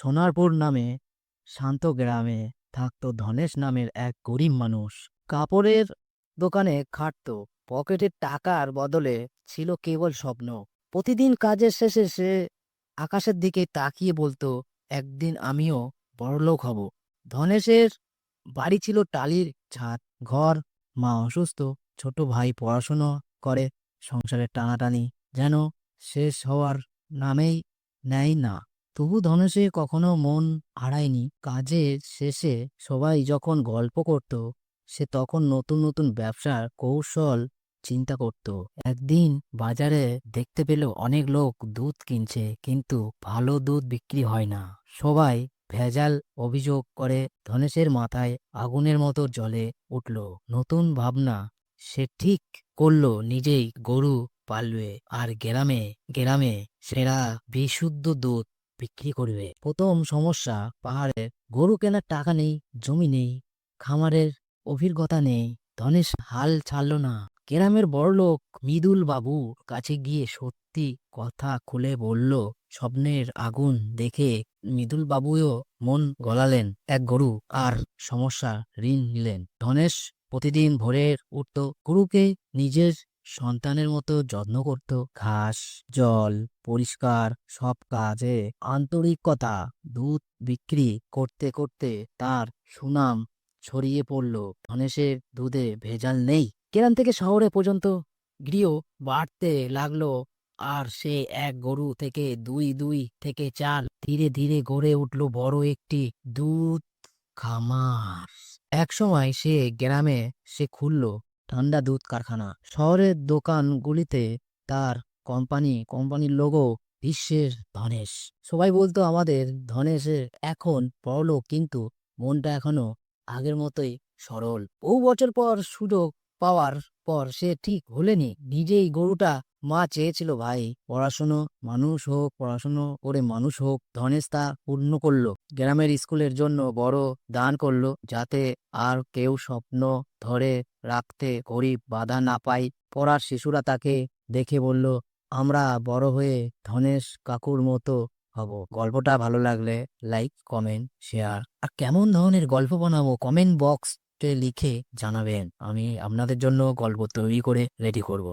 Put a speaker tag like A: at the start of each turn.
A: সোনারপুর নামে শান্ত গ্রামে থাকতো ধনেশ নামের এক গরিব মানুষ। কাপড়ের দোকানে খাটত পকেটের টাকার বদলে ছিল কেবল স্বপ্ন। প্রতিদিন কাজের শেষে সে আকাশের দিকে তাকিয়ে বলতো, একদিন আমিও বড়লোক হব। ধনেশের বাড়ি ছিল টালির ছাদ। ঘর, মা অসুস্থ, ছোট ভাই পড়াশুনো করে সংসারের টানাটানি যেন শেষ হওয়ার নামেই নেয় না। তবু ধনেশে কখনো মন হারায়নি কাজের শেষে সবাই যখন গল্প করত, সে তখন নতুন নতুন ব্যবসার কৌশল চিন্তা করত। একদিন বাজারে দেখতে পেল অনেক লোক দুধ কিনছে, কিন্তু ভালো দুধ বিক্রি হয় না। সবাই ভেজাল অভিযোগ করে ধনেশের মাথায় আগুনের মতো জলে উঠল। নতুন ভাবনা, সে ঠিক করল নিজেই গরু পালবে। আর গ্রামে গ্রামে সেরা বিশুদ্ধ দুধ বিক্রি করবে। প্রথম সমস্যা, পাহাড়ে গরু কেনার টাকা নেই, জমি নেই, খামারের অভিজ্ঞতা নেই। ধনেশ হাল ছাড়ল না। গ্রামের বড়লোক মৃদুল বাবুর কাছে গিয়ে সত্যি কথা খুলে বলল, স্বপ্নের আগুন দেখে মৃদুল বাবুও মন গলালেন। এক গরু আর সমস্যা ঋণ নিলেন। ধনেশ প্রতিদিন ভোরে উঠত। গরুকে নিজের সন্তানের মতো যত্ন করত। ঘাস, জল, পরিষ্কার সব কাজে আন্তরিকতা, দুধ বিক্রি করতে করতে তার সুনাম ছড়িয়ে পড়ল। ধনেশের দুধে ভেজাল নেই। গ্রাম থেকে শহরে পর্যন্ত গৃহ বাড়তে লাগল আর সে এক গরু থেকে দুই দুই থেকে চাল ধীরে ধীরে গড়ে উঠল বড় একটি দুধ খামার। এক সময় সে গ্রামে সে খুলল ঠান্ডা দুধ কারখানা। শহরের দোকানগুলিতে তার কোম্পানি, কোম্পানির লোগো বিশ্বের ধনেশ। সবাই বলতো আমাদের ধনেশের এখন বড়লোক কিন্তু মনটা এখনও আগের মতোই সরল। বহু বছর পর সুযোগ পাওয়ার পর সে ঠিক হলেনি। নিজেই গরুটা মা চেয়েছিল, ভাই, পড়াশুনো মানুষ হোক, পড়াশুনো করে মানুষ হোক, ধনেশ তা পূর্ণ করল, গ্রামের স্কুলের জন্য বড় দান করল, যাতে আর কেউ স্বপ্ন ধরে রাখতে গরিব বাধা না পায়। পড়ার শিশুরা তাকে দেখে বলল, আমরা বড় হয়ে ধনেশ কাকুর মতো হব। গল্পটা ভালো লাগলে লাইক, কমেন্ট, শেয়ার, আর কেমন ধরনের গল্প বানাবো কমেন্ট বক্সে লিখে জানাবেন। আমি আপনাদের জন্য গল্প তৈরি করে রেডি করব।